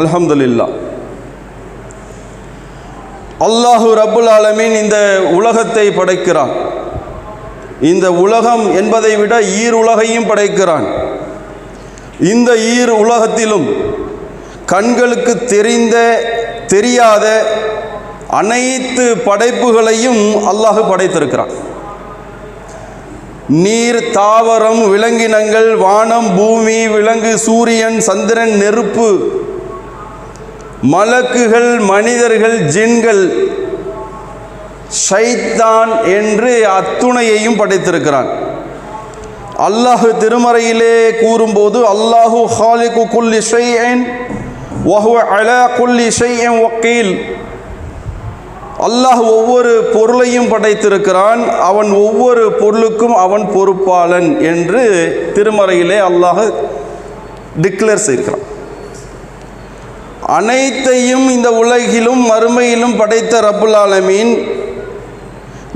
அலமதுல்லா அல்லாஹு ரபுல் ஆலமீன் இந்த உலகத்தை படைக்கிறான். இந்த உலகம் என்பதை விட ஈர் உலகையும் படைக்கிறான். இந்த ஈர் உலகத்திலும் கண்களுக்கு தெரிந்த தெரியாத அனைத்து படைப்புகளையும் அல்லாஹ் படைத்திருக்கிறான். நீர் தாவரம் விலங்கினங்கள் வானம் பூமி விலங்கு சூரியன் சந்திரன் நெருப்பு மலக்குகள் மனிதர்கள் ஜின்கள் ஷைத்தான் என்று அத்துணையையும் படைத்திருக்கிறான். அல்லாஹ் திருமறையிலே கூறும்போது அல்லாஹு ஹாலிகு குல் ஷையன் வஹுவ அலா குல்லி ஷையன் வக்கீல். அல்லாஹ் ஒவ்வொரு பொருளையும் படைத்திருக்கிறான். அவன் ஒவ்வொரு பொருளுக்கும் அவன் பொறுப்பாளன் என்று திருமறையிலே அல்லாஹ் டிக்ளேர் செய்கிறான். அனைத்தையும் இந்த உலகிலும் மறுமையிலும் படைத்த ரப்புல் ஆலமீன்.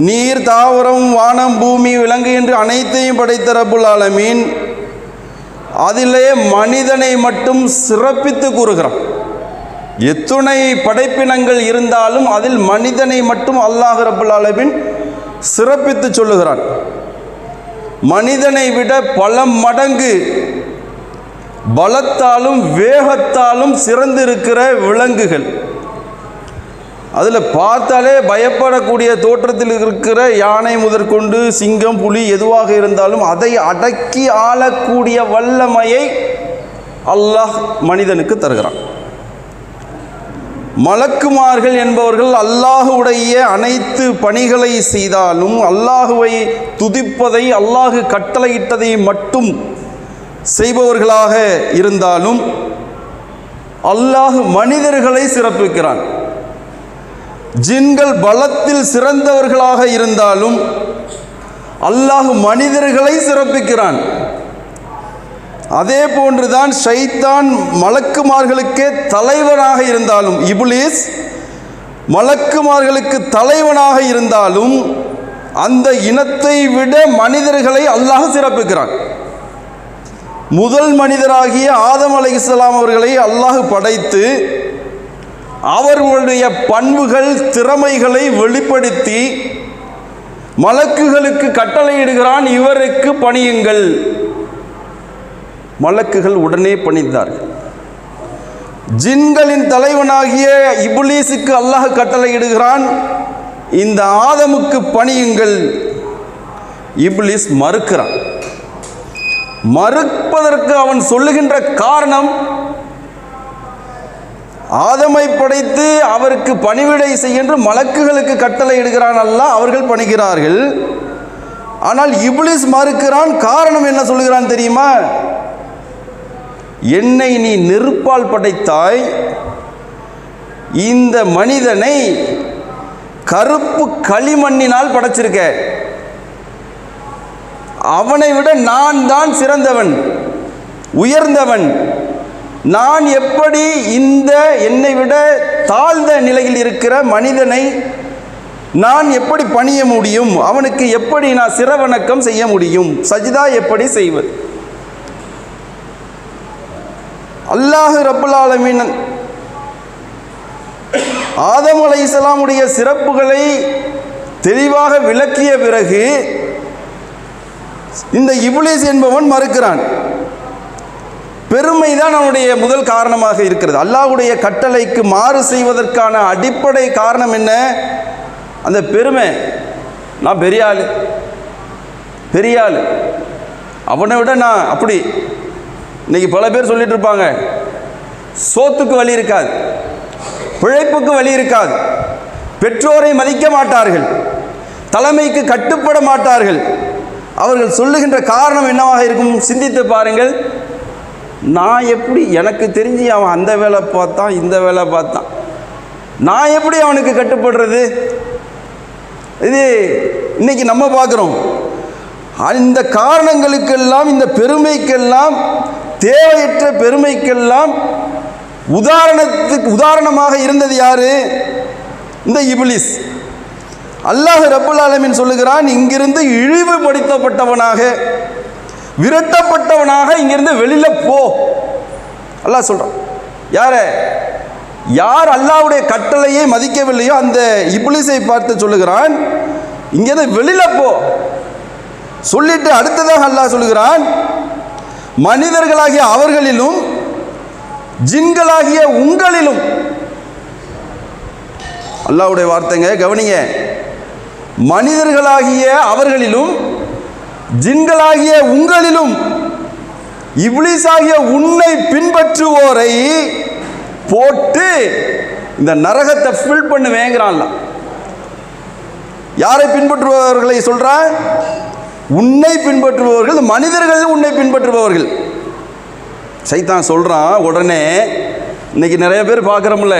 நீர் தாவரம் வானம் பூமி விலங்கு என்று அனைத்தையும் படைத்த ரப்புல் ஆலமீன். அதிலே மனிதனை மட்டும் சிறப்பித்து கூறுகிறான். எத்துணை படைப்பினங்கள் இருந்தாலும் அதில் மனிதனை மட்டும் அல்லாஹ் ரப்புல் ஆலமீன் சிறப்பித்து சொல்லுகிறான். மனிதனை விட பல மடங்கு பலத்தாலும் வேகத்தாலும் சிறந்திருக்கிற விலங்குகள். அதில் பார்த்தாலே பயப்படக்கூடிய தோற்றத்தில் இருக்கிற யானை முதற்கொண்டு சிங்கம் புலி எதுவாக இருந்தாலும் அதை அடக்கி ஆளக்கூடிய வல்லமையை அல்லாஹ் மனிதனுக்கு தருகிறான். மலக்குமார்கள் என்பவர்கள் அல்லாஹுடைய அனைத்து பணிகளை செய்தாலும் அல்லாஹுவை துதிப்பதை அல்லாஹு கட்டளையிட்டதை மட்டும் செய்பவர்களாக இருந்தாலும் அல்லாஹ் மனிதர்களை சிறப்பிக்கிறான். ஜின்கள் பலத்தில் சிறந்தவர்களாக இருந்தாலும் அல்லாஹ் மனிதர்களை சிறப்பிக்கிறான். அதே போன்றுதான் ஷைத்தான் மலக்குமார்களுக்கே தலைவனாக இருந்தாலும் இபுலீஸ் மலக்குமார்களுக்கு தலைவனாக இருந்தாலும் அந்த இனத்தை விட மனிதர்களை அல்லாஹ் சிறப்பிக்கிறான். முதல் மனிதராகிய ஆதம் அலை இஸ்லாம் அவர்களை அல்லாஹ் படைத்து அவர்களுடைய பண்புகள் திறமைகளை வெளிப்படுத்தி மலக்குகளுக்கு கட்டளையிடுகிறான். இவருக்கு பணியுங்கள். மலக்குகள் உடனே பணிந்தார்கள். ஜின்களின் தலைவனாகிய இபுலீஸுக்கு அல்லாஹ் கட்டளையிடுகிறான். இந்த ஆதமுக்கு பணியுங்கள். இபுலீஸ் மறுக்கிறான். மறுப்பதற்கு அவன் சொல்லுகின்ற காரணம் ஆதமை படைத்து அவருக்கு பணிவிடை செய்யென்று மலக்குகளுக்கு கட்டளை இடுகிறான் அல்ல அவர்கள் பணிகிறார்கள். ஆனால் இப்ளிஸ் மறுக்கிறான் காரணம் என்ன சொல்லுகிறான் தெரியுமா? என்னை நீ நெருப்பால் படைத்தாய் இந்த மனிதனை கருப்பு களிமண்ணினால் படைச்சிருக்க. அவனை விட நான் தான் சிறந்தவன் உயர்ந்தவன். நான் எப்படி இந்த என்னை விட தாழ்ந்த நிலையில் இருக்கிற மனிதனை நான் எப்படி பணிய முடியும் அவனுக்கு எப்படி நான் சிறவணக்கம் செய்ய முடியும் சஜிதா எப்படி செய்வது? அல்லாஹு ரப்புல் ஆலமீன் ஆதம் இஸ்லாமுடைய சிறப்புகளை தெளிவாக விளக்கிய பிறகு இந்த இப்லீஸ் என்பவன் மறுக்கிறான். பெருமை தான் அவனுடைய முதல் காரணமாக இருக்கிறது. அல்லாஹுடைய கட்டளைக்கு மாறு செய்வதற்கான அடிப்படை காரணம் என்ன? அந்த பெருமை. நான் பெரிய ஆள். பெரிய ஆள். அவனை விட நான் அப்படி. இன்னைக்கு பல பேர் சொல்லிட்டு இருப்பாங்க. சோத்துக்கு வழி இருக்காது. பிழைப்புக்கு வழி இருக்காது. பெற்றோரை மதிக்க மாட்டார்கள். தலைமைக்கு கட்டுப்பட மாட்டார்கள். அவர்கள் சொல்லுகின்ற காரணம் என்னவாக இருக்கும்? சிந்தித்து பாருங்கள். நான் எப்படி எனக்கு தெரிஞ்சு அவன் அந்த வேலை பார்த்தான் இந்த வேலை பார்த்தான். நான் எப்படி அவனுக்கு கட்டுப்படுறது? இது இன்னைக்கு நம்ம பார்க்குறோம். இந்த காரணங்களுக்கெல்லாம் இந்த பெருமைக்கெல்லாம் தேவையற்ற பெருமைக்கெல்லாம் உதாரணத்துக்கு உதாரணமாக இருந்தது யாரு? இந்த இபிலிஸ். அல்லாஹ் ரபுல் ஆலமின் சொல்லுகிறான் இங்கிருந்து இழிவுபடுத்தப்பட்டவனாக விரட்டப்பட்டவனாக இங்கிருந்து வெளியில போ. அல்லாஹ் சொல்றான். யார யார் அல்லாஹ்வுடைய கட்டளையை மதிக்கவில்லையோ அந்த இப்லிஸை பார்த்து சொல்லுகிறான் இங்கேருந்து வெளியில போ. சொல்லிட்டு அடுத்ததாக அல்லாஹ் சொல்லுகிறான் மனிதர்களாகிய அவர்களிலும் ஜின்களாகிய உங்களிலும். அல்லாஹ்வுடைய வார்த்தைங்க கவனிங்க மனிதர்களாகிய அவர்களிலும் ஜின்களாகிய உங்களிலும் இப்ளீஸாகிய உன்னை பின்பற்றுவோரை போட்டு இந்த நரகத்தை ஃபில் பண்ணுவேங்கிறான்ல. யாரை பின்பற்றுபவர்களை சொல்றான் உன்னை பின்பற்றுபவர்கள் மனிதர்கள் உன்னை பின்பற்றுபவர்கள். சைத்தான் சொல்றான் உடனே இன்னைக்கு நிறைய பேர் பார்க்குறோம்ல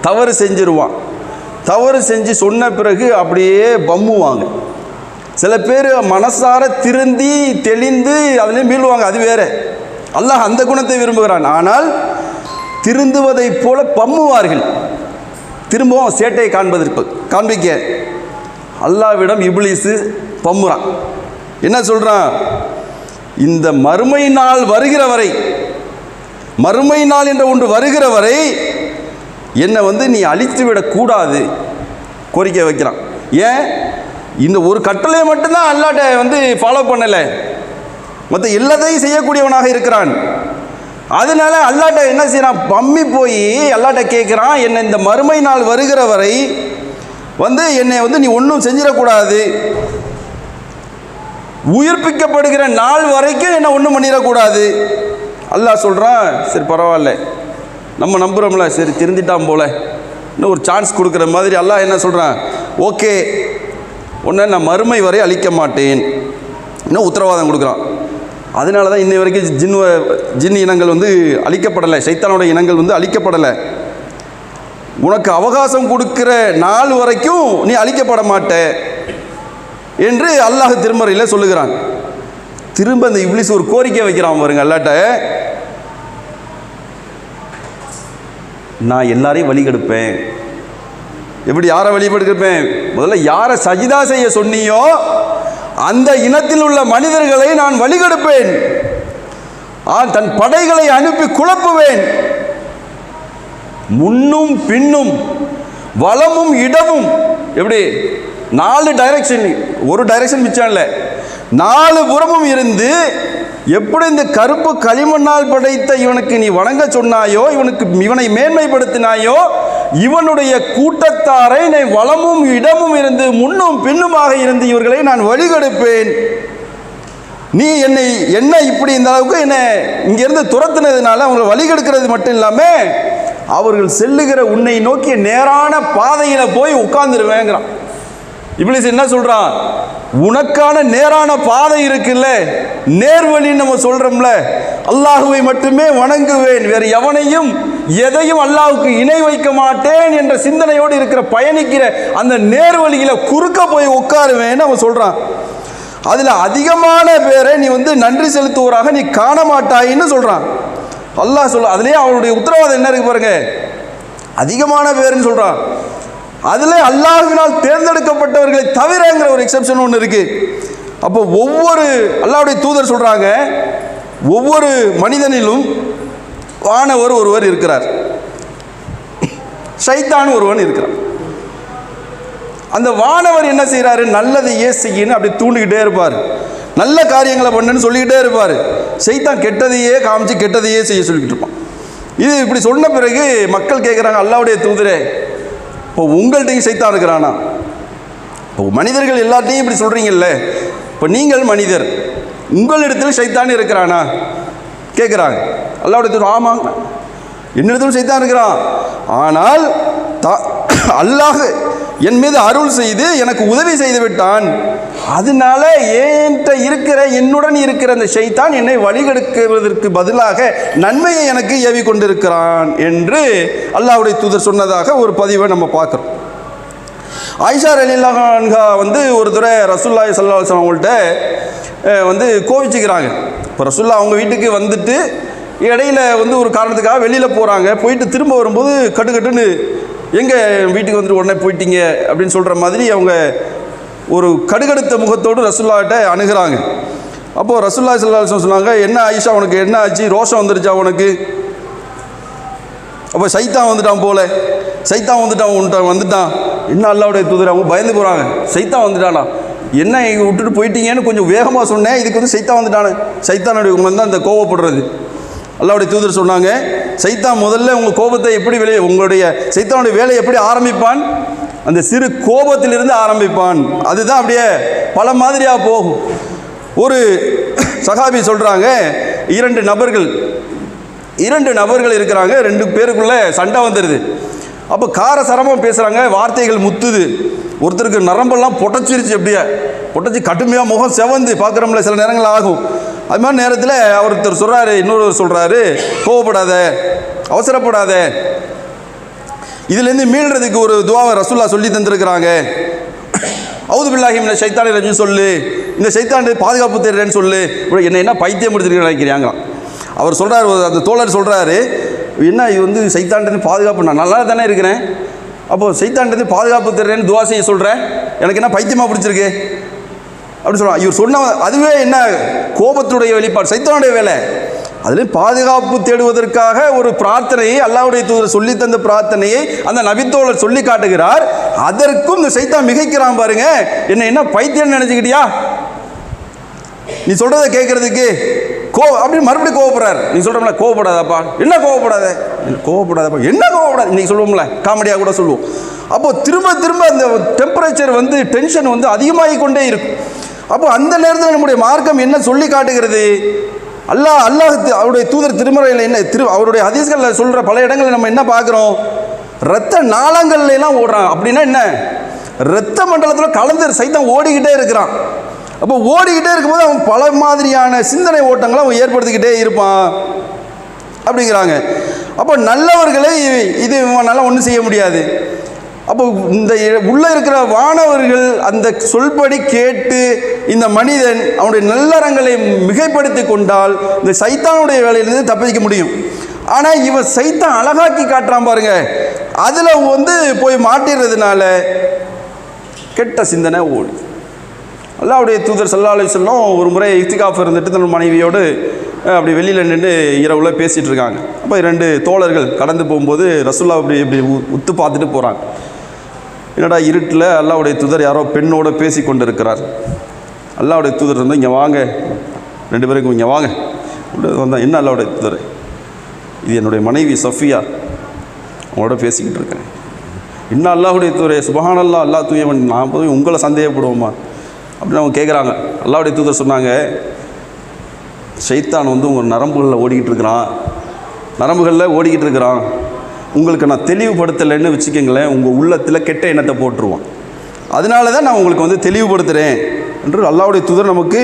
தவறு செஞ்சிருவான். தவறு செஞ்சு சொன்ன பிறகு அப்படியே பம்முவாங்க. சில பேர் மனசார திருந்தி தெளிந்து அதிலே மீளுவாங்க அது வேற. அல்லாஹ் அந்த குணத்தை விரும்புகிறான். ஆனால் திருந்துவதைப் போல பம்முவார்கள். திரும்பவும் சேட்டையை காண்பதற்கு காண்பிக்க. அல்லாவிடம் இப்ளீஸு பம்முறான். என்ன சொல்றான்? இந்த மறுமை நாள் வருகிற வரை மறுமை நாள் என்ற ஒன்று வருகிற வரை என்னை வந்து நீ அழித்து விடக்கூடாது கோரிக்கை வைக்கிறான். ஏன்? இந்த ஒரு கட்டளையை மட்டும்தான் அல்லாட்ட வந்து ஃபாலோ பண்ணலை. மற்ற எல்லாத்தையும் செய்யக்கூடியவனாக இருக்கிறான். அதனால அல்லாட்ட என்ன செய்யறான்? பம்மி போய் அல்லாட்ட கேட்குறான் என்னை இந்த மறுமை நாள் வருகிற வரை வந்து என்னை வந்து நீ ஒன்றும் செஞ்சிடக்கூடாது. உயிர்ப்பிக்கப்படுகிற நாள் வரைக்கும் என்ன ஒன்றும் பண்ணிடக்கூடாது. அல்லாஹ் சொல்கிறான் சரி பரவாயில்ல. நம்ம நம்புகிறோம்ல சரி திருந்திட்டான் போல. இன்னும் ஒரு சான்ஸ் கொடுக்குற மாதிரி எல்லாம் என்ன சொல்கிறான் ஓகே உன்னை நான் மறுமை வரை அழிக்க மாட்டேன். இன்னும் உத்தரவாதம் கொடுக்குறான். அதனால தான் இன்னை வரைக்கும் ஜின் வ- ஜின் இனங்கள் வந்து அழிக்கப்படலை சைத்தானோட இனங்கள் வந்து அழிக்கப்படலை. உனக்கு அவகாசம் கொடுக்குற நாள் வரைக்கும் நீ அழிக்கப்பட மாட்ட என்று அல்லாஹ் திருமறையில் சொல்லுகிறான். திரும்ப அந்த இப்ளிஸ் ஒரு கோரிக்கை வைக்கிறான் பாருங்க அல்லாட்ட. நான் எல்லாரையும் வழிகெடுப்பேன். எப்படி யாரை வழிபடுப்பேன் முதல்ல யாரை சஜிதா செய்ய சொன்னியோ அந்த இனத்தில் உள்ள மனிதர்களை நான் வழிகெடுப்பேன். ஆன் தன் படைகளை அனுப்பி குழப்புவேன். முன்னும் பின்னும் வளமும் இடமும் எப்படி? நாலு டைரக்ஷன் ஒரு டைரக்ஷன் மிச்சம் இல்லை. நாலு புறமும் இருந்து எப்படி இந்த கருப்பு களிமண்ணால் படைத்த இவனுக்கு நீ வணங்க சொன்னாயோ இவனுக்கு இவனை மேன்மைப்படுத்தினாயோ இவனுடைய கூட்டத்தாரை நீ வளமும் இடமும் இருந்து முன்னும் பின்னுமாக இருந்து இவர்களை நான் வழிகெடுப்பேன். நீ என்னை என்ன இப்படி இந்த அளவுக்கு என்ன இங்கிருந்து துரத்துனதுனால அவங்களை வழிகெடுக்கிறது மட்டும் இல்லாமல் அவர்கள் செல்லுகிற உன்னை நோக்கி நேரான பாதையில் போய் உட்கார்ந்துருவேங்கிறான். இப்ளீஸ் என்ன சொல்றான்? உனக்கான நேரான பாதை இருக்குல்ல நேர்வழின்னு நம்ம சொல்றோம்ல அல்லாஹுவை மட்டுமே வணங்குவேன். வேறு எவனையும் எதையும் அல்லாஹுக்கு இணை வைக்க மாட்டேன் என்ற சிந்தனையோடு இருக்கிற பயணிக்கிற அந்த நேர்வழியில் குறுக்க போய் உட்காருவேன்னு அவன் சொல்றான். அதில் அதிகமான பேரை நீ வந்து நன்றி செலுத்துவோராக நீ காண மாட்டாயின்னு சொல்றான். அல்லாஹ் சொல்ல அதுலேயே அவனுடைய உத்தரவாதம் என்ன இருக்கு பாருங்க? அதிகமான பேருன்னு சொல்றான். அதில் அல்லாஹ்வினால் தேர்ந்தெடுக்கப்பட்டவர்களை தவிரங்கிற ஒரு எக்ஸப்ஷன் ஒன்று இருக்கு. அப்போ ஒவ்வொரு அல்லாவுடைய தூதர் சொல்றாங்க ஒவ்வொரு மனிதனிலும் வானவர் ஒருவர் இருக்கிறார். சைத்தான் ஒருவன் இருக்கிறான். அந்த வானவர் என்ன செய்கிறாரு நல்லதையே செய்யணும் அப்படி தூண்டிக்கிட்டே இருப்பார். நல்ல காரியங்களை பண்ணுன்னு சொல்லிக்கிட்டே இருப்பார். சைத்தான் கெட்டதையே காமிச்சு கெட்டதையே செய்ய சொல்லிக்கிட்டு இருப்பான். இது இப்படி சொன்ன பிறகு மக்கள் கேட்குறாங்க அல்லாவுடைய தூதரே இப்போ உங்கள்கிட்டையும் சைத்தான் இருக்கிறானா? இப்போ மனிதர்கள் எல்லாத்தையும் இப்படி சொல்கிறீங்கல்ல இப்போ நீங்கள் மனிதர் உங்களிடத்தில் சைத்தான் இருக்கிறானா? கேட்குறாங்க அல்லாவுடைய தூதர் ஆமாங்க என்னிடத்தில் சைத்தான் இருக்கிறான். ஆனால் தா அல்லாஹ் என் மீது அருள் செய்து எனக்கு உதவி செய்து விட்டான். அதனால என்கிட்ட இருக்கிற என்னுடன் இருக்கிற அந்த ஷைத்தான் என்னை வழிகெடுக்குவதற்கு பதிலாக நன்மையை எனக்கு ஏவி கொண்டிருக்கிறான் என்று அல்லாஹுடைய தூதர் சொன்னதாக ஒரு பதிவை நம்ம பார்க்குறோம். ஆயிஷா அலில்லாஹா வந்து ஒரு துறை ரசுல்லாய் சல்லா அவங்கள்ட்ட வந்து கோவிச்சுக்கிறாங்க. இப்போ ரசுல்லா அவங்க வீட்டுக்கு வந்துட்டு இடையில வந்து ஒரு காரணத்துக்காக வெளியில் போகிறாங்க போயிட்டு திரும்ப வரும்போது கட்டுக்கட்டுன்னு எங்கே வீட்டுக்கு வந்துட்டு உடனே போயிட்டீங்க அப்படின்னு சொல்கிற மாதிரி அவங்க ஒரு கடுகடுத்த முகத்தோடு ரசுல்லாட்ட அணுகிறாங்க. அப்போது ரசுல்லா சல்லா சொன்னாங்க என்ன ஆயிஷா உனக்கு என்ன ஆச்சு? ரோஷம் வந்துருச்சா உனக்கு? அப்போ சைத்தான் வந்துட்டான் போல. சைத்தான் வந்துட்டான் உன்ட்ட வந்துட்டான். என்ன அல்லாவுடைய தூதர் அவங்க பயந்து போகிறாங்க சைத்தான் வந்துட்டானா? என்ன இங்கே விட்டுட்டு போயிட்டீங்கன்னு கொஞ்சம் வேகமாக சொன்னேன். இதுக்கு வந்து சைத்தான் வந்துட்டானு. சைத்தானுடைய வந்து அந்த கோவப்படுறது. அல்லாவுடைய தூதர் சொன்னாங்க சைத்தான் முதல்ல உங்கள் கோபத்தை எப்படி வெளியே உங்களுடைய சைத்தானுடைய வேலையை எப்படி ஆரம்பிப்பான்? அந்த சிறு கோபத்திலிருந்து ஆரம்பிப்பான். அதுதான் அப்படியே பல மாதிரியாக போகும். ஒரு சகாபி சொல்கிறாங்க இரண்டு நபர்கள் இரண்டு நபர்கள் இருக்கிறாங்க ரெண்டு பேருக்குள்ளே சண்டை வந்துடுது அப்போ காரசரமாக பேசுகிறாங்க வார்த்தைகள் முத்துது. ஒருத்தருக்கு நரம்பெல்லாம் பொட்டச்சிருச்சு அப்படியே. பொட்டச்சி கடுமையாக முகம் செவந்து பார்க்குறோம்ல சில நேரங்கள் ஆகும். அது மாதிரி நேரத்தில் ஒருத்தர் சொல்கிறாரு இன்னொருவர் சொல்கிறாரு கோவப்படாத அவசரப்படாத. இதுலேருந்து மீள்றதுக்கு ஒரு துவாவை ரசுல்லா சொல்லி தந்திருக்கிறாங்க. அவுது பில்லாஹி இந்த சைத்தானை ரஜி சொல்லு இந்த சைத்தாண்டு பாதுகாப்பு தேடுறேன்னு சொல்லு. இப்படி என்ன என்ன பைத்தியம் முடிச்சிருக்கேன் நினைக்கிறாங்க அவர் சொல்கிறார் அந்த தோழர் சொல்கிறாரு என்ன இது வந்து சைத்தாண்டு பாதுகாப்பு நான் நல்லா தானே இருக்கிறேன். அப்போது சைத்தாண்டு பாதுகாப்பு தேடுறேன்னு துவா செய்ய சொல்கிறேன் எனக்கு என்ன பைத்தியமாக பிடிச்சிருக்கு? அப்படின்னு சொல்லுவாங்க இவர் சொன்ன அதுவே என்ன? கோபத்துடைய வெளிப்பாடு சைத்தானுடைய வேலை. அதுலேயும் பாதுகாப்பு தேடுவதற்காக ஒரு பிரார்த்தனையை அல்லாவுடைய தூதர் சொல்லி தந்த பிரார்த்தனையை அந்த நபித்தோழர் சொல்லி காட்டுகிறார். அதற்கும் இந்த சைத்தான் மிகைக்கிறான் பாருங்க. என்ன என்ன பைத்தியம் நினைச்சுக்கிட்டியா? நீ சொல்றதை கேட்கறதுக்கு கோ அப்படின்னு மறுபடியும் கோவப்படுறாரு. நீ சொல்கிறோம்ல கோவப்படாதப்பா. என்ன கோவப்படாத? கோவப்படாதப்பா. என்ன கோவப்படாது? இன்றைக்கி சொல்லுவோம்ல காமெடியாக கூட சொல்லுவோம். அப்போது திரும்ப திரும்ப அந்த டெம்பரேச்சர் வந்து டென்ஷன் வந்து அதிகமாகி கொண்டே இருக்கும். அப்போ அந்த நேரத்தில் நம்முடைய மார்க்கம் என்ன சொல்லி காட்டுகிறது? அல்லாஹ் அல்லாஹ் அவருடைய தூதர் திருமறையில் என்ன திரு அவருடைய ஹதீஸ்களில் சொல்கிற பல இடங்களில் நம்ம என்ன பார்க்குறோம்? ரத்த நாளங்கள்லாம் ஓடுறான். அப்படின்னா என்ன? ரத்த மண்டலத்தில் கலந்து சைத்தம் ஓடிக்கிட்டே இருக்கிறான். அப்போ ஓடிக்கிட்டே இருக்கும்போது அவன் பல மாதிரியான சிந்தனை ஓட்டங்களை அவன் ஏற்படுத்திக்கிட்டே இருப்பான் அப்படிங்கிறாங்க. அப்போ நல்லவர்களை இது இவனால ஒன்றும் செய்ய முடியாது. அப்போ இந்த உள்ளே இருக்கிற வானவர்கள் அந்த சொல்படி கேட்டு இந்த மனிதன் அவனுடைய நல்லறங்களை மிகைப்படுத்தி கொண்டால் இந்த சைத்தானுடைய வேலையிலிருந்து தப்பிக்க முடியும். ஆனால் இவன் சைத்தான் அழகாக்கி காட்டுறான் பாருங்க. அதில் வந்து போய் மாட்டிடுறதுனால கெட்ட சிந்தனை ஓடு அல்லாவுடைய தூதர் சல்லா அலி சொல்லம் ஒரு முறை இஃப்திகாஃப் இருந்துட்டு தன் மனைவியோடு அப்படி வெளியில் நின்று இரவுல பேசிகிட்டு இருக்காங்க. அப்போ ரெண்டு தோழர்கள் கடந்து போகும்போது ரசுல்லா அப்படி இப்படி உ- உத்து பார்த்துட்டு போகிறாங்க என்னடா இருட்டில் அல்லாவுடைய தூதர் யாரோ பெண்ணோடு பேசி கொண்டு இருக்கிறார் அல்லாவுடைய தூதர் வந்து இங்கே வாங்க. ரெண்டு பேருக்கும் இங்கே வாங்க. வந்தால் என்ன அல்லாவுடைய தூதர்? இது என்னுடைய மனைவி சஃபியா. அவங்களோட பேசிக்கிட்டு இருக்கேன். இன்னும் அல்லாஹுடைய தூரை சுபஹானல்லா அல்லா தூயவன். நான் போய் உங்களை சந்தேகப்படுவோமா? அப்படின்னு அவங்க கேட்குறாங்க அல்லாவுடைய தூதர் சொன்னாங்க ஷைத்தான் வந்து உங்கள் நரம்புகளில் ஓடிக்கிட்டு இருக்கிறான். நரம்புகளில் ஓடிக்கிட்டு இருக்கிறான். உங்களுக்கு நான் தெளிவுபடுத்தலைன்னு வச்சுக்கோங்களேன் உங்கள் உள்ளத்தில் கெட்ட எண்ணத்தை போட்டுருவான். அதனால தான் நான் உங்களுக்கு வந்து தெளிவுபடுத்துகிறேன் என்று அல்லாவுடைய தூதர் நமக்கு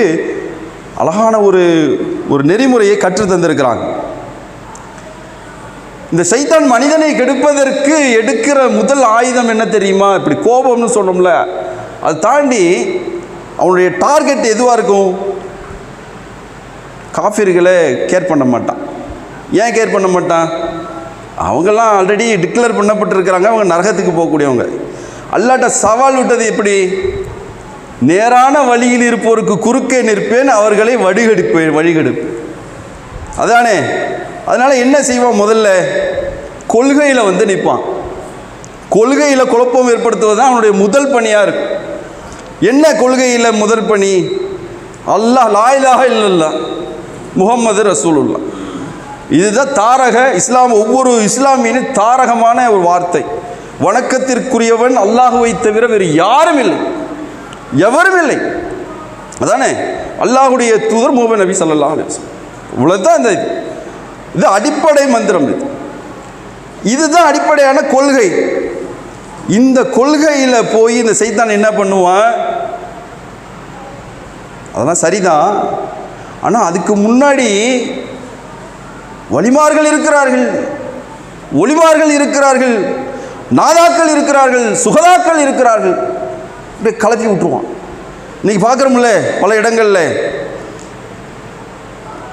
அழகான ஒரு ஒரு நெறிமுறையை கற்றுத் தந்திருக்கிறாங்க. இந்த சைத்தான் மனிதனை கெடுப்பதற்கு எடுக்கிற முதல் ஆயுதம் என்ன தெரியுமா? இப்படி கோபம்னு சொன்னோம்ல. அதை தாண்டி அவனுடைய டார்கெட் எதுவாக இருக்கும்? காஃபிர்களை கேர் பண்ண மாட்டான். ஏன் கேர் பண்ண மாட்டான்? அவங்கெல்லாம் ஆல்ரெடி டிக்ளேர் பண்ணப்பட்டிருக்கிறாங்க. அவங்க நரகத்துக்கு போகக்கூடியவங்க. அல்லாட்ட சவால் விட்டது எப்படி? நேரான வழியில் இருப்போருக்கு குறுக்கே நிற்பேன் அவர்களை வடிகெடுப்பேன் வழிகெடுப்பேன். அதானே? அதனால் என்ன செய்வான் முதல்ல? கொள்கையில் வந்து நிற்பான் கொள்கையில் குழப்பம் ஏற்படுத்துவது தான் அவனுடைய முதல் பணியாக இருக்கும். என்ன கொள்கையில் முதற்பணி அல்லாஹ் லாயிலாக இல்லல்லா முகம்மது ரசூலுல்லா இதுதான் தாரக இஸ்லாம் ஒவ்வொரு இஸ்லாமியனும் தாரகமான ஒரு வார்த்தை. வணக்கத்திற்குரியவன் அல்லாஹுவை தவிர வேறு யாரும் இல்லை. எவரும் இல்லை. அதானே? அல்லாஹுடைய தூதர் முகமது நபி ஸல்லல்லாஹு இவ்வளோதான் இந்த இது. இது அடிப்படை மந்திரம் இது. இதுதான் அடிப்படையான கொள்கை. இந்த கொள்கையில் போய் இந்த செய்தான் என்ன பண்ணுவான்? அதெல்லாம் சரிதான். ஆனால் அதுக்கு முன்னாடி வலிமார்கள் இருக்கிறார்கள். ஒளிமார்கள் இருக்கிறார்கள். நாதாக்கள் இருக்கிறார்கள். சுகதாக்கள் இருக்கிறார்கள். அப்படியே கலப்பி விட்டுருவான். இன்னைக்கு பார்க்குறோம்ல பல இடங்களில்.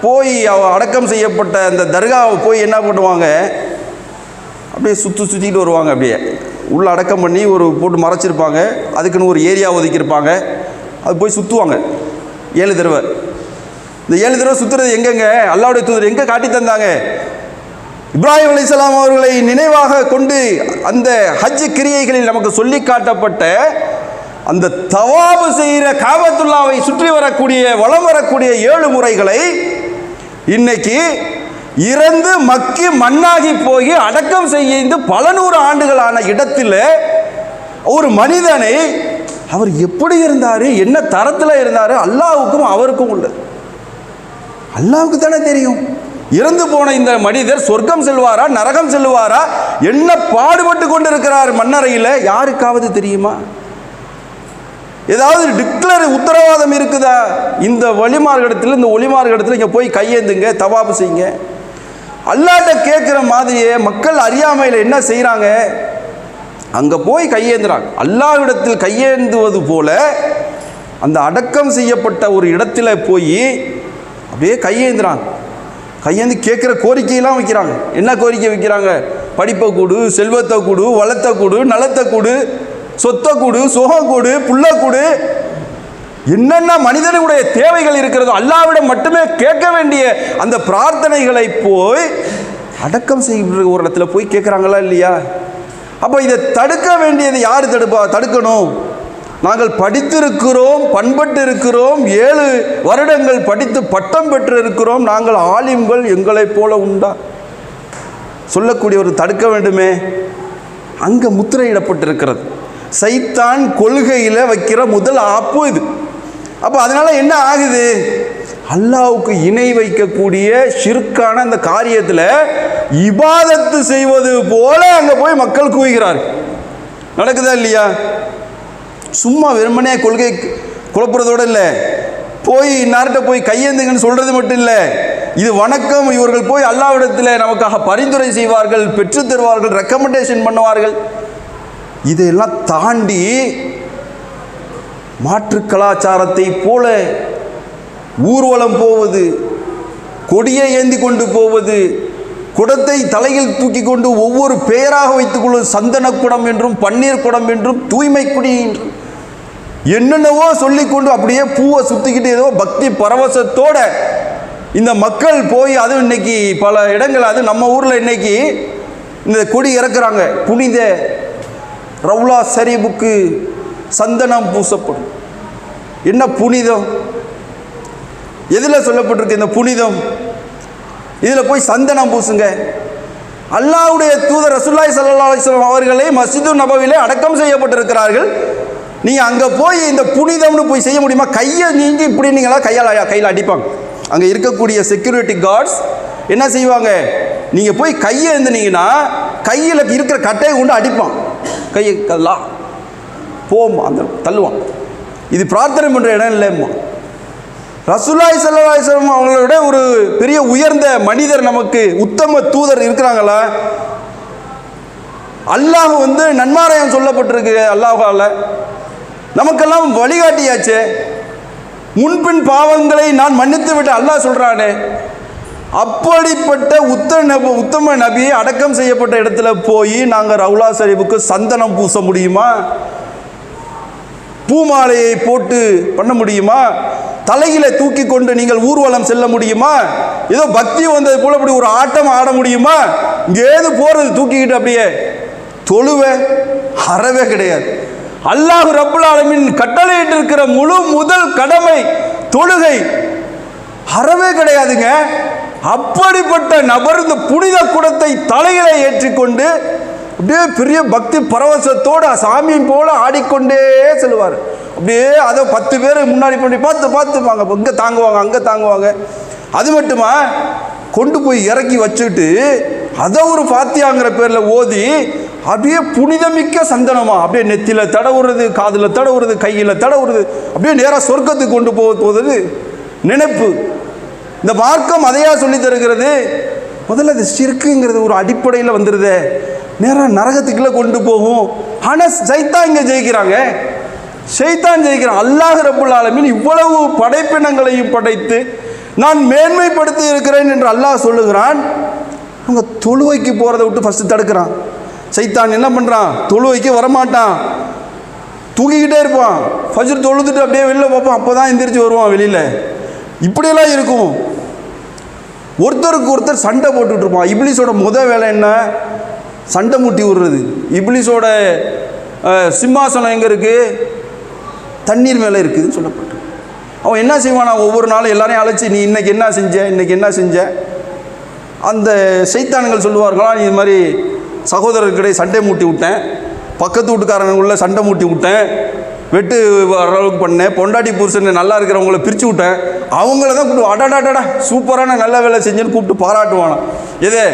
போய் அவ அடக்கம் செய்யப்பட்ட அந்த தர்காவை போய் என்ன பண்ணுவாங்க? அப்படியே சுற்றி சுற்றிட்டு வருவாங்க அப்படியே. உள்ளே அடக்கம் பண்ணி ஒரு போட்டு மறைச்சிருப்பாங்க. அதுக்குன்னு ஒரு ஏரியா ஒதுக்கியிருப்பாங்க. அது போய் சுற்றுவாங்க ஏழு தடவை. இந்த ஏழு தடவை சுற்றுறது எங்கெங்க? அல்லாவுடைய தூதர் எங்கே காட்டி தந்தாங்க? இப்ராஹிம் அலைஹிஸ்ஸலாம் அவர்களை நினைவாக கொண்டு அந்த ஹஜ் கிரியைகளில் நமக்கு சொல்லி காட்டப்பட்ட அந்த தவாபு செய்கிற காபத்துல்லாவை சுற்றி வரக்கூடிய வலம் வரக்கூடிய ஏழு முறைகளை இன்னைக்கு இறந்து மக்கி மண்ணாகி போய் அடக்கம் செய்து பல நூறு ஆண்டுகளான இடத்தில் ஒரு மனிதனை அவர் எப்படி இருந்தார் என்ன தரத்தில் இருந்தார் அல்லாவுக்கும் அவருக்கும் உள்ளது அல்லாவுக்கு தானே தெரியும். இறந்து போன இந்த மனிதர் சொர்க்கம் செல்வாரா நரகம் செல்வாரா என்ன பாடுபட்டு கொண்டிருக்கிறார் மண்ணறையில் யாருக்காவது தெரியுமா? ஏதாவது டிக்ளர் உத்தரவாதம் இருக்குதா? இந்த வழிமார்க்கடத்தில் இந்த ஒளிமார்க்கடத்தில் இங்கே போய் கையேந்துங்க தவாபு செய்யுங்க. அல்லாட்ட கேட்குற மாதிரியே மக்கள் அறியாமையில் என்ன செய்கிறாங்க அங்கே போய் கையேந்துறாங்க. அல்லாவிடத்தில் கையேந்துவது போல அந்த அடக்கம் செய்யப்பட்ட ஒரு இடத்துல போய் அப்படியே கையேந்துறாங்க. கையேந்து கேட்குற கோரிக்கையெல்லாம் வைக்கிறாங்க. என்ன கோரிக்கை வைக்கிறாங்க? படிப்பை கூடு செல்வத்தை கூடு வளத்தை கூடு நலத்தை கூடு சொத்தை கூடு சுகம் கூடு புள்ள கூடு. என்னென்ன மனிதனுடைய தேவைகள் இருக்கிறதோ அல்லாவிடம் மட்டுமே கேட்க வேண்டிய அந்த பிரார்த்தனைகளை போய் அடக்கம் செய்கிற ஒரு இடத்துல போய் கேட்குறாங்களா இல்லையா? அப்போ இதை தடுக்க வேண்டியது யார் தடுப்பா? தடுக்கணும். நாங்கள் படித்திருக்கிறோம் பண்பட்டு இருக்கிறோம் ஏழு வருடங்கள் படித்து பட்டம் பெற்று இருக்கிறோம் நாங்கள் ஆலிம்கள் எங்களைப் போல உண்டா? சொல்லக்கூடியவர் தடுக்க வேண்டுமே. அங்கே முத்திரையிடப்பட்டிருக்கிறது சைத்தான் கொள்கையில் வைக்கிற முதல் ஆப்பு இது. அப்போ அதனால் என்ன ஆகுது? அல்லாவுக்கு இணை வைக்கக்கூடிய ஷிர்கான அந்த காரியத்தில் இபாதத்து செய்வது போல அங்கே போய் மக்கள் குவிகிறார். நடக்குதா இல்லையா? சும்மா வெறுமனே கொள்கை குழப்புறதோடு இல்லை. போய் இன்னார்கிட்ட போய் கையேந்துங்கன்னு சொல்கிறது மட்டும் இல்லை. இது வணக்கம் இவர்கள் போய் அல்லாவிடத்தில் நமக்காக பரிந்துரை செய்வார்கள் பெற்றுத் தருவார்கள் ரெக்கமெண்டேஷன் பண்ணுவார்கள். இதையெல்லாம் தாண்டி மாற்று கலாச்சாரத்தை போல ஊர்வலம் போவது கொடியை ஏந்தி கொண்டு போவது குடத்தை தலையில் தூக்கி கொண்டு ஒவ்வொரு பெயராக வைத்துக் கொள்வது சந்தன குடம் என்றும் பன்னீர் குடம் என்றும் தூய்மை குடி என்றும். என்னென்னவோ சொல்லிக்கொண்டு அப்படியே பூவை சுற்றிக்கிட்டு ஏதோ பக்தி பரவசத்தோட இந்த மக்கள் போய் அதுவும் இன்னைக்கு பல இடங்கள் அது நம்ம ஊரில் இன்னைக்கு இந்த கொடி இறக்குறாங்க. புனித ரவுலா சரீபுக்கு சந்தனம் பூசப்படும். என்ன புனிதம்? எதில் சொல்லப்பட்டிருக்கு இந்த புனிதம்? இதில் போய் சந்தனம் பூசுங்க. அல்லாவுடைய தூதர் ரசுல்லாய் ஸல்லல்லாஹு அலைஹி வஸல்லம் அவர்களே நபவிலே அடக்கம் செய்யப்பட்டிருக்கிறார்கள். நீங்கள் அங்கே போய் இந்த புனிதம்னு போய் செய்ய முடியுமா? கையை நீங்கி இப்படி நீங்களா கையால் கையில் அடிப்பாங்க. அங்கே இருக்கக்கூடிய செக்யூரிட்டி கார்ட்ஸ் என்ன செய்வாங்க? நீங்கள் போய் கையை எழுந்துனீங்கன்னா கையில் இருக்கிற கட்டையை கொண்டு அடிப்பான். கையை கல்லா போம்மா அந்த தள்ளுவான். இது பிரார்த்தனை பண்ணுற இடம் இல்லைம்மா. ரசுல்லாய் சல்லாஹம் அவங்களோட ஒரு பெரிய உயர்ந்த மனிதர் நமக்கு உத்தம தூதர் இருக்கிறாங்களா அல்லாஹ் வந்து நன்மாராயம் சொல்லப்பட்டிருக்கு அல்லாஹால நமக்கெல்லாம் வழிகாட்டியாச்சே. முன்பின் பாவங்களை நான் மன்னித்து விட்டு அல்லாஹ் சொல்றானே. அப்படிப்பட்ட உத்த நப உத்தம நபியை அடக்கம் செய்யப்பட்ட இடத்துல போய் நாங்கள் ரவுலா சரீபுக்கு சந்தனம் பூச முடியுமா? பூமாலையை போட்டு பண்ண முடியுமா? தலையில தூக்கி கொண்டு நீங்கள் ஊர்வலம் செல்ல முடியுமா? ஏதோ பக்தி வந்தது போல அப்படி ஒரு ஆட்டம் ஆட முடியுமா? இங்கேது போறது? தூக்கிக்கிட்டு அப்படியே. தொழுவ அறவே கிடையாது. அல்லாஹ் ரப்புல் ஆலமின் கட்டளையிட்டு இருக்கிற முழு முதல் கடமை தொழுகை. அறவே கிடையாதுங்க. அப்படிப்பட்ட நபர் இந்த புனித குடத்தை தலையில ஏற்றிக்கொண்டு அப்படியே பெரிய பக்தி பரவசத்தோடு சாமி போல ஆடிக்கொண்டே செல்வார். அப்படியே அதை பத்து பேர் முன்னாடி பண்ணி பார்த்து பார்த்துப்பாங்க. இங்கே தாங்குவாங்க அங்கே தாங்குவாங்க. அது மட்டுமா? கொண்டு போய் இறக்கி வச்சுட்டு அதை ஒரு பாத்தியாங்கிற பேரில் ஓதி அப்படியே புனிதமிக்க சந்தனமா அப்படியே நெத்தியில் தடவுறது காதில் தடவுறது கையில் தடவுறது அப்படியே நேராக சொர்க்கத்துக்கு கொண்டு போக போகுது நினைப்பு. இந்த மார்க்கம் அதையா சொல்லி தருகிறது? முதல்ல அது சிறுக்குங்கிறது ஒரு அடிப்படையில் வந்துடுதே நேராக நரகத்துக்குள்ளே கொண்டு போகும். ஆனால் சைத்தான் இங்கே ஜெயிக்கிறாங்க. செய்தான் ஜெயிக்கிறான். அல்லாஹ் ரபுல் ஆலமின் இவ்வளவு படைப்பினங்களையும் படைத்து நான் மேன்மைப்படுத்தி இருக்கிறேன் என்று அல்லாஹ் சொல்லுகிறான். அவங்க தொழுவைக்கு போகிறத விட்டு ஃபஸ்ட்டு தடுக்கிறான். சைத்தான் என்ன பண்ணுறான் தொழுவைக்கு வரமாட்டான். தூங்கிக்கிட்டே இருப்பான். ஃபஜர் தொழுதுட்டு அப்படியே வெளில பார்ப்பான். அப்போ தான் எந்திரிச்சு வருவான் வெளியில். இப்படியெல்லாம் இருக்கும். ஒருத்தருக்கு ஒருத்தர் சண்டை போட்டுட்ருப்பான் இப்ளிஸோட முத வேலை என்ன? சண்டை மூட்டி விடுறது. இப்ளிஸோட சிம்மாசனம் எங்கே இருக்குது தண்ணீர் மேலே இருக்குதுன்னு சொல்லப்பட்டு அவன் என்ன செய்வானா? ஒவ்வொரு நாளும் எல்லாரையும் அழைச்சி நீ இன்னைக்கு என்ன செஞ்ச? இன்னைக்கு என்ன செஞ்ச? அந்த சைத்தான்கள் சொல்லுவார்களா நீ இது மாதிரி சகோதரர்கிடையே சண்டை மூட்டி விட்டேன். பக்கத்து வீட்டுக்காரங்களுக்குள்ள சண்டை மூட்டி விட்டேன். வெட்டு வர அளவுக்கு பண்ணேன். பொண்டாட்டி புருஷன் நல்லா இருக்கிறவங்கள பிரித்து விட்டேன். அவங்கள தான் கூப்பிட்டு அடாடாடா சூப்பரான நல்ல வேலை செஞ்சேன்னு கூப்பிட்டு பாராட்டுவானா எதே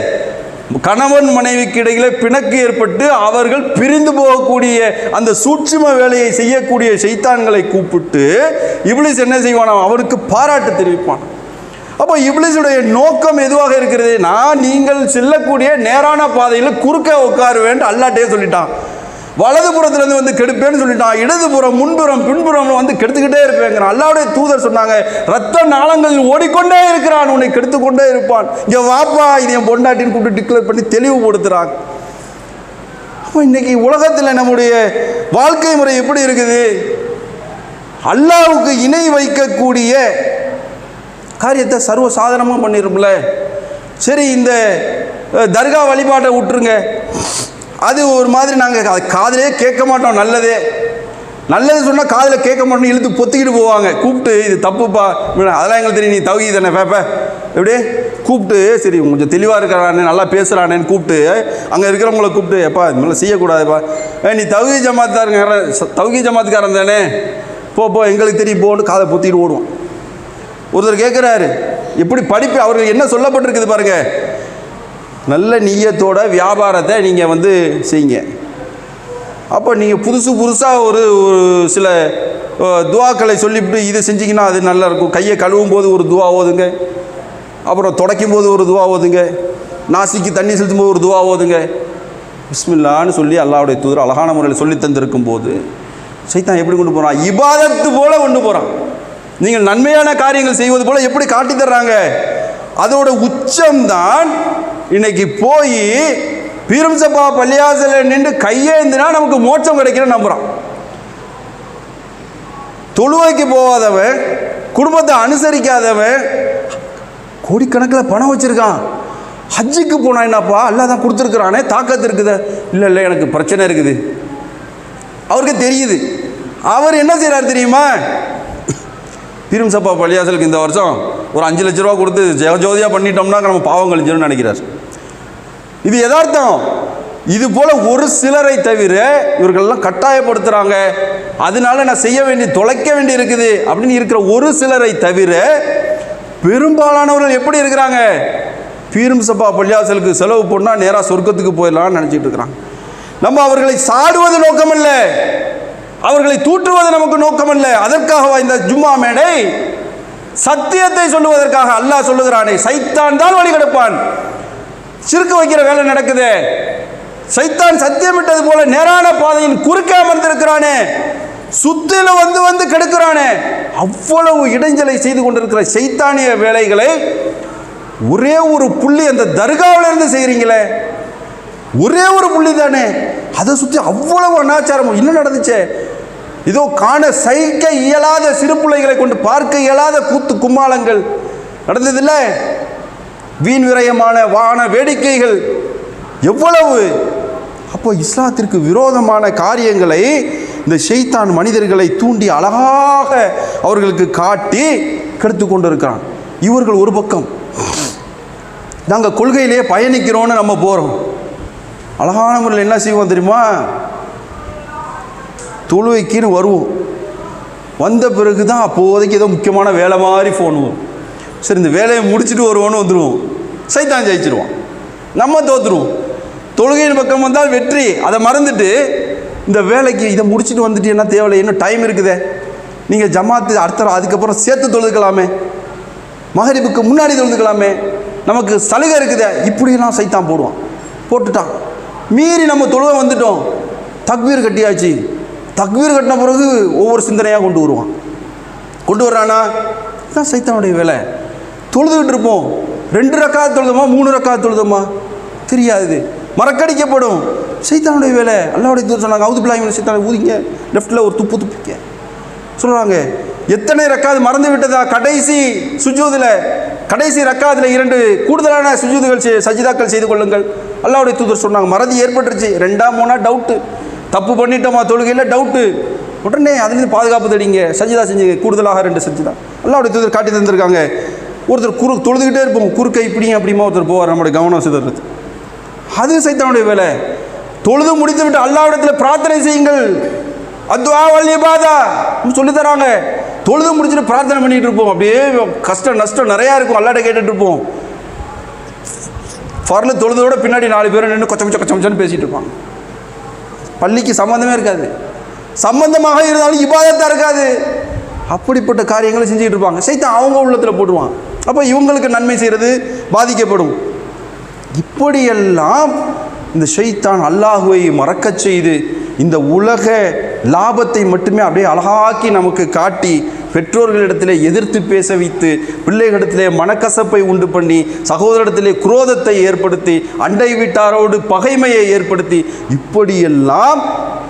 கணவன் மனைவிக்கு இடையிலே பிணக்கு ஏற்பட்டு அவர்கள் பிரிந்து போகக்கூடிய அந்த சூட்சும வேலையை செய்யக்கூடிய சைத்தான்களை கூப்பிட்டு இப்ளீஸ் என்ன செய்வானாம் அவருக்கு பாராட்டு தெரிவிப்பான். அப்போ இப்ளீஸுடைய நோக்கம் எதுவாக இருக்கிறது? நான் நீங்கள் செல்லக்கூடிய நேரான பாதையில் குறுக்க உட்காருவேன் அல்லாட்டே சொல்லிட்டான். வலது புறத்துலேருந்து வந்து கெடுப்பேன்னு சொல்லிட்டான் இடதுபுறம் முன்புறம் பின்புறம் வந்து கெடுத்துக்கிட்டே இருப்பேங்கிறான் அல்லாவுடைய தூதர் சொன்னாங்க ரத்த நாளங்களில் ஓடிக்கொண்டே இருக்கிறான் உன்னை கெடுத்துக்கொண்டே இருப்பான். இங்கே வாப்பா இது என் பொண்டாட்டின்னு கூப்பிட்டு டிக்ளேர் பண்ணி தெளிவுபடுத்துகிறாங்க அப்போ இன்னைக்கு உலகத்தில் நம்முடைய வாழ்க்கை முறை எப்படி இருக்குது? அல்லாவுக்கு இணை வைக்கக்கூடிய காரியத்தை சர்வ சாதனமும் பண்ணிடும்ல சரி இந்த தர்கா வழிபாட்டை விட்டுருங்க. அது ஒரு மாதிரி நாங்கள் அது காதலே கேட்க மாட்டோம் நல்லதே. நல்லது சொன்னால் காதில் கேட்க மாட்டோம் இழுத்து பொத்திக்கிட்டு போவாங்க. கூப்பிட்டு இது தப்புப்பா. அதெல்லாம் எங்களுக்கு தெரியும் நீ தவகி தானே பேப்ப எப்படி? கூப்பிட்டு சரி கொஞ்சம் தெளிவாக இருக்கிறானே நல்லா பேசுகிறானேன்னு கூப்பிட்டு அங்கே இருக்கிறவங்கள கூப்பிட்டு எப்பா இது மாதிரிலாம் செய்யக்கூடாதுப்பா. ஏ நீ தவகி ஜமாத்துக்காரங்க தவகி ஜமாத்துக்காரன் தானே. போ போ எங்களுக்கு தெரியும் போன்னு காதை பொத்திக்கிட்டு ஓடுவோம். ஒருத்தர் கேட்குறாரு எப்படி படிப்பு அவர்கள் என்ன சொல்லப்பட்டிருக்குது பாருங்கள் நல்ல நீயத்தோட வியாபாரத்தை நீங்கள் வந்து செய்யுங்க. அப்போ நீங்கள் புதுசு புதுசாக ஒரு ஒரு சில துவாக்களை சொல்லிவிட்டு இது செஞ்சிங்கன்னா அது நல்லா இருக்கும் கையை கழுவும் போது ஒரு துவா ஓதுங்க. அப்புறம் துடைக்கும் போது ஒரு துவா ஓதுங்க. நாசிக்கு தண்ணி செலுத்தும் போது ஒரு துவா ஓதுங்க. பிஸ்மில்லான்னு சொல்லி அல்லாவுடைய தூதர் அழகான முறையில் சொல்லி தந்திருக்கும் போது சைத்தான் எப்படி கொண்டு போகிறான் இபாதத்து போல் கொண்டு போகிறான் நீங்கள் நன்மையான காரியங்கள் செய்வது போல் எப்படி காட்டி தர்றாங்க? அதோட உச்சம்தான் இன்னைக்கு போய் பீரம்சப்பா பள்ளியாசல நின்று கையேந்தினா நமக்கு மோட்சம் கிடைக்கிற நம்புறான். தொழுவைக்கு போகாதவன் குடும்பத்தை அனுசரிக்காதவன் கோடிக்கணக்கில் பணம் வச்சிருக்கான். ஹஜ்ஜுக்கு போனா என்னப்பா? அல்லாஹ் தான் கொடுத்துருக்குறானே தாக்கத்து இருக்குது. இல்லை இல்லை எனக்கு பிரச்சனை இருக்குது. அவருக்கு தெரியுது. அவர் என்ன செய்கிறார் தெரியுமா? பீரும் சப்பா பள்ளியாசலுக்கு இந்த வருஷம் ஒரு அஞ்சு லட்ச ரூபா கொடுத்து ஜெகஜோதியாக பண்ணிட்டோம்னா நம்ம பாவம் கழிஞ்சிரும்னு நினைக்கிறார். இது யதார்த்தம். இது போல ஒரு சிலரை தவிர இவர்கள்லாம் கட்டாயப்படுத்துகிறாங்க அதனால நான் செய்ய வேண்டி தொலைக்க வேண்டி இருக்குது அப்படின்னு இருக்கிற ஒரு சிலரை தவிர பெரும்பாலானவர்கள் எப்படி இருக்கிறாங்க? பீரும் சபா பள்ளியாசலுக்கு செலவு பண்ணால் நேராக சொர்க்கத்துக்கு போயிடலாம்னு நினச்சிட்டு இருக்கிறாங்க. நம்ம அவர்களை சாடுவது நோக்கம் இல்லை அவர்களை தூற்றுவது நமக்கு நோக்கமல்ல. அதற்காக இந்த ஜும்மா மேடை? சத்தியத்தை சொல்லுவதற்காக அல்லாஹ் சொல்லுகிறானே சைத்தான் தான் வழி கிடப்பான். சிறுக்கு வைக்கிற வேலை நடக்குது. சைத்தான் சத்தியமிட்டது போல நேரான பாதையின் குறுக்கே அமர்ந்திருக்கிறானே. சுத்தில வந்து வந்து கெடுக்கிறானே. அவ்வளவு இடைஞ்சலை செய்து கொண்டிருக்கிற சைத்தானிய வேலைகளை ஒரே ஒரு புள்ளி அந்த தர்காவில இருந்து செய்கிறீங்களே ஒரே ஒரு புள்ளி தானே. அதை சுற்றி அவ்வளவு அனாச்சாரம். என்ன நடந்துச்சே? இதோ காண சகிக்க இயலாத சிறு பிள்ளைகளை கொண்டு பார்க்க இயலாத கூத்து கும்மாளங்கள். நடந்ததில்லை? வீண் விரயமான வான வேடிக்கைகள். எவ்வளவு? அப்போ இஸ்லாத்திற்கு விரோதமான காரியங்களை இந்த ஷெய்தான் மனிதர்களை தூண்டி அழகாக அவர்களுக்கு காட்டி கெடுத்து கொண்டிருக்கிறான். இவர்கள் ஒரு பக்கம். நாங்கள் கொள்கையிலே பயணிக்கிறோன்னு நம்ம போகிறோம் அழகான முறையில் என்ன செய்வோம் தெரியுமா? தொழுவைக்குன்னு வருவோம். வந்த பிறகு தான் அப்போதைக்கு ஏதோ முக்கியமான வேலை மாதிரி ஃபோன் வரும். சரி இந்த வேலையை முடிச்சுட்டு வருவோன்னு வந்துடுவோம் சைத்தான் ஜெயிச்சிருவான். நம்ம தோற்றுருவோம் தொழுகையின் பக்கம் வந்தால் வெற்றி. அதை மறந்துட்டு இந்த வேலைக்கு இதை முடிச்சுட்டு வந்துட்டு தேவையில்லை. இன்னும் டைம் இருக்குதே. நீங்கள் ஜமாத்து அடுத்த அதுக்கப்புறம் சேர்த்து தொழுதுக்கலாமே. மகரிப்புக்கு முன்னாடி தொழுதுக்கலாமே. நமக்கு சலுகை இருக்குதே. இப்படிலாம் சைத்தான் போடுவான். போட்டுட்டான். மீறி நம்ம தொழுக வந்துட்டோம். தக்பீர் கட்டியாச்சு. தக்வீர் கட்டின பிறகு ஒவ்வொரு சிந்தனையாக கொண்டு வருவான். கொண்டு வர்றானா இதுதான் சைத்தனுடைய வேலை. தொழுதுகிட்டு இருப்போம். ரெண்டு ரக்கா தொழுதுமா மூணு ரக்கா தொழுதுமா? தெரியாது. மறக்கடிக்கப்படும். சைத்தானுடைய வேலை. அல்லாவுடைய தூர் சொன்னாங்க அவுது பிள்ளாங்க சைத்தானை ஊதிங்க. லெஃப்ட்டில் ஒரு துப்பு துப்பிக்க. சொல்கிறாங்க எத்தனை ரக்காது மறந்து விட்டதா? கடைசி சுஜூதில் கடைசி ரக்காதில் இரண்டு கூடுதலான சுஜூதுகள் சஜிதாக்கள் செய்து கொள்ளுங்கள். அல்லாவுடைய தூதர் சொன்னாங்க மறதி ஏற்பட்டுருச்சு. ரெண்டாம் மூணா டவுட்டு தப்பு பண்ணிட்டோமா தொழுகையில்? டவுட்டு உடனே அதுலேருந்து பாதுகாப்பு தேடிங்க. சஜிதா செஞ்சுங்க கூடுதலாக ரெண்டு சஜிதா. அல்லாஹ்வுடைய தூதர் காட்டி தந்திருக்காங்க. ஒருத்தர் குறு தொழுதுகிட்டே இருப்போம். குறுக்கை இப்படியும் அப்படிமா ஒருத்தர் போவார்? நம்முடைய கவனம் சிதறது. அது சைத்தானுடைய வேலை. தொழுது முடித்து விட்டு அல்லாவிடத்தில் பிரார்த்தனை செய்யுங்கள். அத்வா வல் இபாதா. சொல்லி தராங்க. தொழுது முடிச்சுட்டு பிரார்த்தனை பண்ணிட்டு இருப்போம். அப்படியே கஷ்டம் நஷ்டம் நிறையா இருக்கும். அல்லாட்ட கேட்டுட்டு இருப்போம். ஃபர்லு தொழுதோட பின்னாடி நாலு பேர் நின்று கொச்ச கொச்ச கொச்ச பேசிகிட்டு இருப்பாங்க. பள்ளிக்கு சம்மந்தமே இருக்காது. சம்பந்தமாக இருந்தாலும் இபாதத்தாக இருக்காது. அப்படிப்பட்ட காரியங்களை செஞ்சுக்கிட்டு இருப்பாங்க. சைத்தான் அவங்க உள்ளத்தில் போடுவாங்க அப்போ இவங்களுக்கு நன்மை செய்கிறது பாதிக்கப்படும். இப்படியெல்லாம் இந்த ஷைத்தான் அல்லாஹுவை மறக்கச் செய்து இந்த உலக லாபத்தை மட்டுமே அப்படியே அழகாக்கி நமக்கு காட்டி பெற்றோர்களிடத்திலே எதிர்த்து பேச வைத்து பிள்ளைகளிடத்திலே மனக்கசப்பை உண்டு பண்ணி சகோதரத்திலே குரோதத்தை ஏற்படுத்தி அண்டை வீட்டாரோடு பகைமையை ஏற்படுத்தி இப்படியெல்லாம்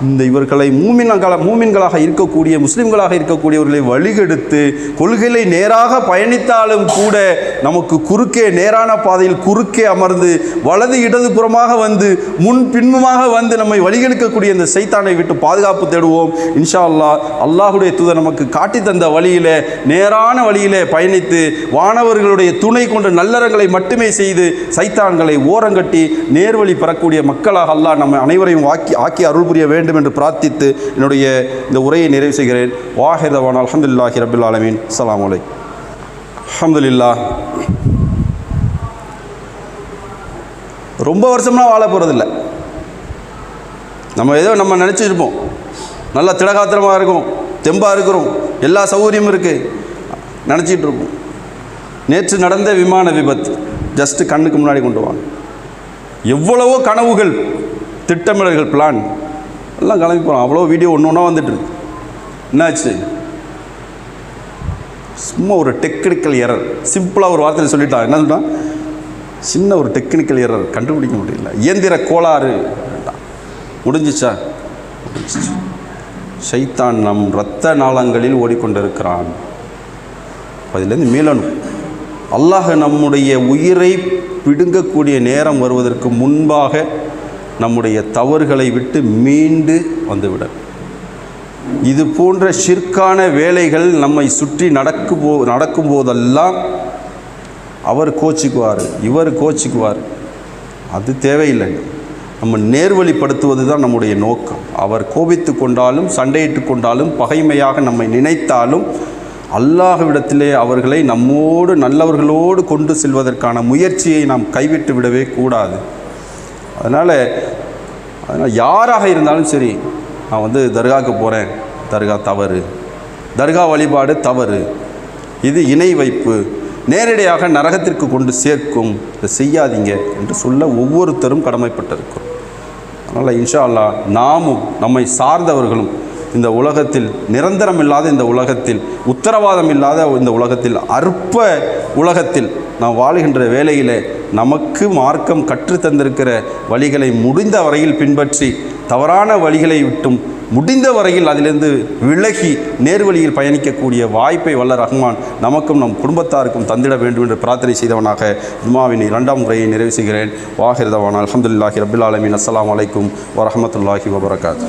இந்த இவர்களை மூமின்கள மூமின்களாக இருக்கக்கூடிய முஸ்லிம்களாக இருக்கக்கூடியவர்களை வழிகெடுத்து கொள்கைகளை நேராக பயணித்தாலும் கூட நமக்கு குறுக்கே நேரான பாதையில் குறுக்கே அமர்ந்து வலது இடது புறமாக வந்து முன் பின்னுமாக வந்து நம்மை வழிகெடுக்கக்கூடிய இந்த சைத்தானை விட்டு பாதுகாப்பு தேடுவோம். இன்ஷா அல்லாஹ் அல்லாஹுடைய தூதர் நமக்கு காட்டி தந்த வழியிலே நேரான வழியிலே பயணித்து வானவர்களுடைய துணை கொண்டு நல்லறங்களை மட்டுமே செய்து சைத்தான்களை ஓரங்கட்டி நேர்வழி பெறக்கூடிய மக்களாக அல்லாஹ் நம்ம அனைவரையும் ஆக்கி ஆக்கி அருள் புரிய வேண்டும் என்று பிரார்த்தித்து என்னுடைய இந்த உரையை நிறைவு செய்கிறேன். வாஹிரவான் அலமதுல்லாஹி ரபுல் ஆலமீன். அலாம் அலை அல்ஹம்துலில்லாஹ். ரொம்ப வருஷம்லாம் வாழ போகிறதில்ல நம்ம ஏதோ நம்ம நினச்சிருப்போம். நல்லா திடகாத்திரமாக இருக்கும் தெம்பாக இருக்கிறோம். எல்லா சௌகரியமும் இருக்குது நினச்சிட்டு இருப்போம் நேற்று நடந்த விமான விபத்து ஜஸ்ட்டு கண்ணுக்கு முன்னாடி கொண்டு வாங்க. எவ்வளவோ கனவுகள் திட்டமிடல்கள் பிளான் எல்லாம் கிளம்பி போகிறோம் அவ்வளோ வீடியோ ஒன்று ஒன்றா வந்துட்டு என்னாச்சு? சும்மா ஒரு டெக்னிக்கல் எரர் சிம்பிளாக ஒரு வார்த்தையில் சொல்லிட்டான் என்ன சொல்லிட்டான் சின்ன ஒரு டெக்னிக்கல் எரர் கண்டுபிடிக்க முடியல. இயந்திர கோளாறு. முடிஞ்சிச்சா? முடிஞ்சிச்சு. ஷைத்தான் நம் இரத்த நாளங்களில் ஓடிக்கொண்டிருக்கிறான். அதிலிருந்து மீளணும். அல்லாஹ் நம்முடைய உயிரை பிடுங்கக்கூடிய நேரம் வருவதற்கு முன்பாக நம்முடைய தவறுகளை விட்டு மீண்டு வந்துவிட இது போன்ற சிற்கான வேலைகள் நம்மை சுற்றி நடக்கு போ நடக்கும் போதெல்லாம் அவர் கோச்சிக்குவார் இவர் கோச்சிக்குவார். அது தேவையில்லை. நம்ம நேர்வழிப்படுத்துவது தான் நம்முடைய நோக்கம். அவர் கோபித்து கொண்டாலும் சண்டையிட்டு கொண்டாலும் பகைமையாக நம்மை நினைத்தாலும் அல்லாஹ்விடத்திலே அவர்களை நம்மோடு நல்லவர்களோடு கொண்டு செல்வதற்கான முயற்சியை நாம் கைவிட்டு விடவே கூடாது. அதனால் அதனால் யாராக இருந்தாலும் சரி நான் வந்து தர்காவுக்கு போகிறேன் தர்கா தவறு. தர்கா வழிபாடு தவறு. இது இணை வைப்பு. நேரடியாக நரகத்திற்கு கொண்டு சேர்க்கும். இதை செய்யாதீங்க என்று சொல்ல ஒவ்வொருத்தரும் கடமைப்பட்டிருக்கிறோம். அதனால் இன்ஷா அல்லாஹ் நாமும் நம்மை சார்ந்தவர்களும் இந்த உலகத்தில் நிரந்தரம் இல்லாத இந்த உலகத்தில் உத்தரவாதம் இல்லாத இந்த உலகத்தில் அற்ப உலகத்தில் நாம் வாழுகின்ற வேலையில் நமக்கு மார்க்கம் கற்றுத் தந்திருக்கிற வழிகளை முடிந்த வரையில் பின்பற்றி தவறான வழிகளை விட்டும் முடிந்த வரையில் அதிலிருந்து விலகி நேர்வழியில் பயணிக்கக்கூடிய வாய்ப்பை வல்ல ரஹ்மான் நமக்கும் நம் குடும்பத்தாருக்கும் தந்திட வேண்டும் என்று பிரார்த்தனை செய்தவனாக ஜுமாவின் இரண்டாம் முறையை நிறைவு செய்கிறேன். வாகிருதவான் அலமதுல்லாஹி ரபில் ஆலமின். அஸ்லாம் அலைக்கும் வரமத்துல்லாஹி வபரகாத்.